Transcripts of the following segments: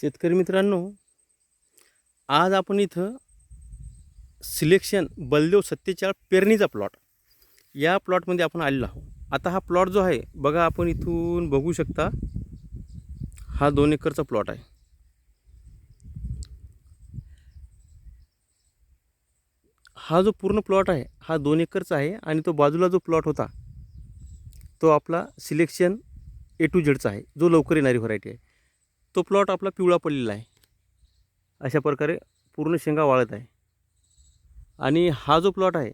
शेतकरी मित्रांनो आज आपण इथं सिलेक्शन बलदेव सत्तेचाळ पेरणीचा प्लॉट. या प्लॉटमध्ये आपण आलेलो आहोत. आता हा प्लॉट जो आहे बघा आपण इथून बघू शकता हा दोन एकरचा प्लॉट आहे. हा जो पूर्ण प्लॉट आहे हा दोन एकरचा आहे आणि तो बाजूला जो प्लॉट होता तो आपला सिलेक्शन ए टू झेडचा आहे जो लवकर येणारी व्हरायटी आहे. तो प्लॉट आपला पिवळा पडलेला आहे. अशा प्रकारे पूर्ण शेंगा वाळत आहे. आणि हा जो प्लॉट आहे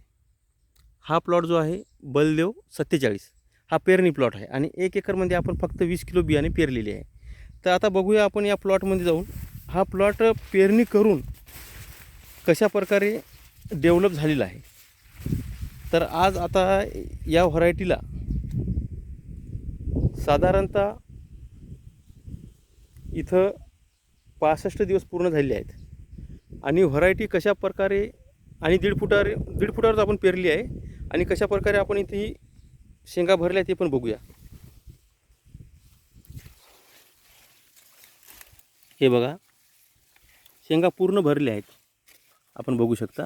हा प्लॉट जो आहे बलदेव सत्तेचाळीस. हा पेरणी प्लॉट आहे आणि एक एकरमध्ये आपण फक्त वीस किलो बियाणे पेरलेली आहे. तर आता बघूया आपण या प्लॉटमध्ये जाऊन हा प्लॉट पेरणी करून कशा प्रकारे डेव्हलप झालेला आहे. तर आज आता या व्हरायटीला साधारणतः इथं पासष्ट दिवस पूर्ण झालेले आहेत. आणि व्हरायटी कशा प्रकारे आणि दीड फुटावर दीड फुटावर आपण पेरली आहे आणि कशा प्रकारे आपण इथे ही शेंगा भरल्या ते पण बघूया. हे बघा. शेंगा पूर्ण भरल्या आहेत. आपण बघू शकता.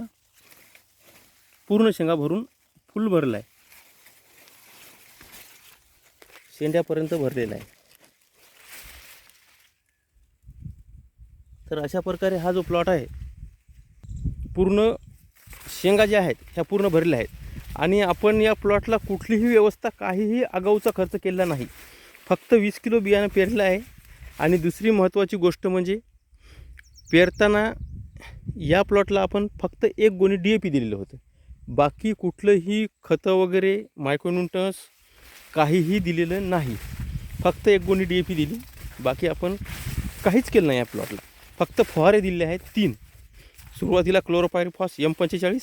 पूर्ण शेंगा भरून फुल भरला आहे शेंड्यापर्यंत भरलेला आहे. तर अशा प्रकारे हा जो प्लॉट आहे पूर्ण शेंगा ज्या आहेत ह्या पूर्ण भरलेल्या आहेत. आणि आपण या प्लॉटला कुठलीही व्यवस्था काहीही आगाऊचा खर्च केलेला नाही. फक्त वीस किलो बियाणं पेरलं आहे. आणि दुसरी महत्त्वाची गोष्ट म्हणजे पेरताना या प्लॉटला आपण फक्त एक गोणी डी ए पी दिलेलं होतं. बाकी कुठलंही खतं वगैरे मायक्रोन्युटन्स काहीही दिलेलं नाही. फक्त एक गोणी डी ए पी दिली. बाकी आपण काहीच केलं नाही या प्लॉटला फक्त फवारे दिले आहेत तीन. सुरुवातीला क्लोरोपायरिफॉस एम पंचेचाळीस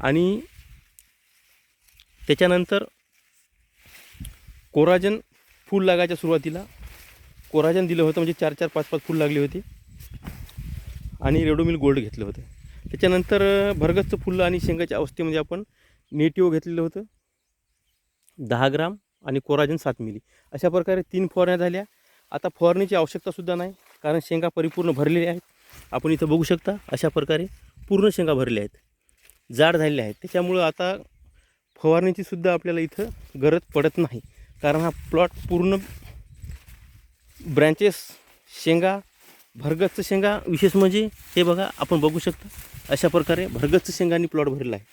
आणि त्याच्यानंतर कोराजन फूल लागायच्या सुरुवातीला. कोराजन दिलं होतं म्हणजे चार चार पाच पाच फूल लागली होती. आणि रेडोमिल गोल्ड घेतलं होतं. त्याच्यानंतर भरगतचं फुलं आणि शेंगाच्या अवस्थेमध्ये म्हणजे आपण नेटिओ घेतलेलं होतं. दहा ग्राम आणि कोराजन सात मिली. अशा प्रकारे तीन फवारण्या झाल्या. आता फवारणीची आवश्यकतासुद्धा नाही. कारण शेंगा परिपूर्ण भरलेल्या आहेत. आपण इथं बघू शकता अशा प्रकारे पूर्ण शेंगा भरलेल्या आहेत. जाड झालेल्या आहेत. त्याच्यामुळं आता फवारणीचीसुद्धा आपल्याला इथं गरज पडत नाही. कारण हा प्लॉट पूर्ण ब्रँचेस शेंगा भरगच्च शेंगा विशेष म्हणजे हे बघा आपण बघू शकता अशा प्रकारे भरगच्च शेंगांनी प्लॉट भरला आहे.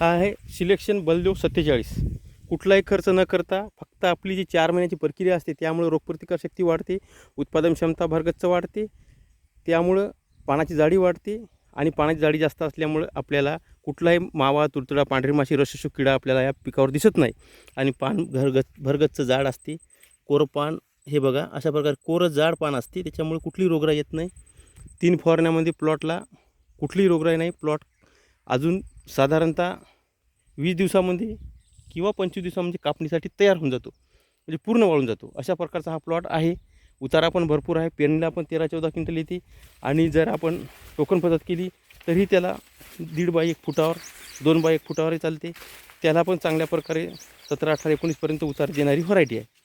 हा आहे सिलेक्शन बलदेव सत्तेचाळीस. कुठलाही खर्च न करता फक्त आपली जी चार महिन्याची प्रक्रिया असते त्यामुळे रोगप्रतिकारशक्ती वाढते उत्पादन क्षमता भरगच्च वाढते त्यामुळं पानाची जाडी वाढते आणि पानाची जाडी जास्त असल्यामुळं आपल्याला कुठलाही मावा तुडतुडा पांढरी माशी रसशुक किडा आपल्याला या पिकावर दिसत नाही. आणि पान घरगच भरगच्च जाड असते. कोरं पान हे बघा अशा प्रकारे कोरं जाड पान असते त्याच्यामुळे कुठलीही रोगराई येत नाही. तीन फवारण्यामध्ये प्लॉटला कुठलीही रोगराई नाही. प्लॉट अजून साधारणतः वीस दिवसामध्ये किंवा पंचवीस दिवसामध्ये कापणीसाठी तयार होऊन जातो. म्हणजे पूर्ण वाळून जातो. अशा प्रकारचा हा प्लॉट आहे. उतारा पण भरपूर आहे. पेरणीला पण तेरा चौदा क्विंटल येते. आणि जर आपण टोकन पद्धत केली तरी त्याला दीड बाय एक फुटावर दोन बाय एक फुटावरही चालते. त्याला पण चांगल्या प्रकारे सतरा अठरा एकोणीसपर्यंत उतार देणारी व्हरायटी आहे.